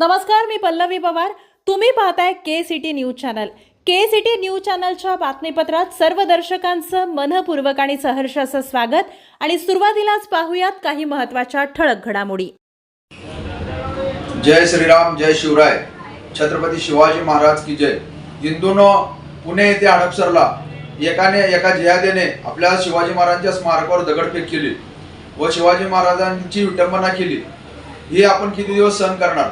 नमस्कार मी पल्लवी पवार. तुम्ही पाहताय K City news channel K city news चॅनलच्या बातमीपत्रात सर्व दर्शकांचं मनपूर्वक आणि सहर्ष असं स्वागत. आणि सुरुवातीलाच पाहूयात काही महत्त्वाच्या ठळक घडामोडी. जय श्रीराम जय शिवराय. छत्रपती शिवाजी महाराज की जय. हिंदूनं पुणे येथे हडपसरला एकाने एका जियादेने आपल्या शिवाजी महाराजांच्या स्मारकावर दगडफेक केली व शिवाजी महाराजांची विटंबना केली. ही आपण किती दिवस सहन करणार?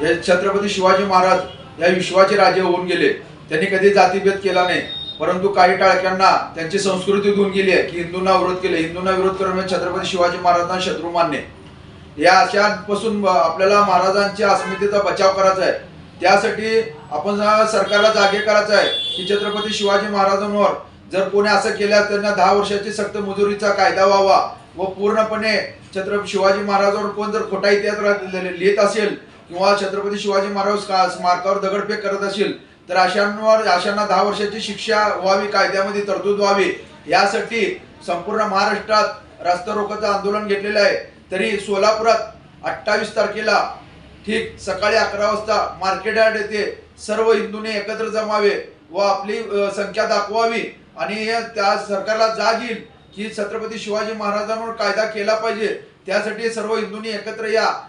हे छत्रपती शिवाजी महाराज या विश्वाचे राजे होऊन गेले. त्यांनी कधी जातीभेद केला नाही. परंतु काही टाळक्यांना त्यांची संस्कृती धुवून गेली आहे की हिंदूंना विरोध केले. हिंदूंना विरोध करून छत्रपती शिवाजी महाराजांना शत्रू मानणे. या अशापासून आपल्याला महाराजांच्या अस्मितेचा बचाव करायचा आहे. त्यासाठी आपण सरकारला जागे करायचं आहे की छत्रपती शिवाजी महाराजांवर जर कोणी असं केलं त्यांना दहा वर्षाची सक्त मजुरीचा कायदा व्हावा व पूर्णपणे छत्रपती शिवाजी महाराजांवर कोण जर खोटा इतिहास लिहित असेल किंवा छत्रपती शिवाजी महाराज स्का- स्मारकावर दगडफेक करत असेल तर अशांवर अशांना दहा वर्षाची शिक्षा व्हावी कायद्यामध्ये तरतूद व्हावी यासाठी संपूर्ण महाराष्ट्रात रास्ता रोकोचं आंदोलन घेतलेलं आहे. तरी सोलापुरात अठ्ठावीस तारखेला ठीक सकाळी अकरा वाजता मार्केट यार्ड येथे सर्व हिंदूने एकत्र जमावे व आपली संख्या दाखवावी आणि त्या सरकारला जाग येईल की छत्रपती शिवाजी महाराजांवर कायदा केला पाहिजे. त्यासाठी सर्व हिंदूंनी एकत्र या.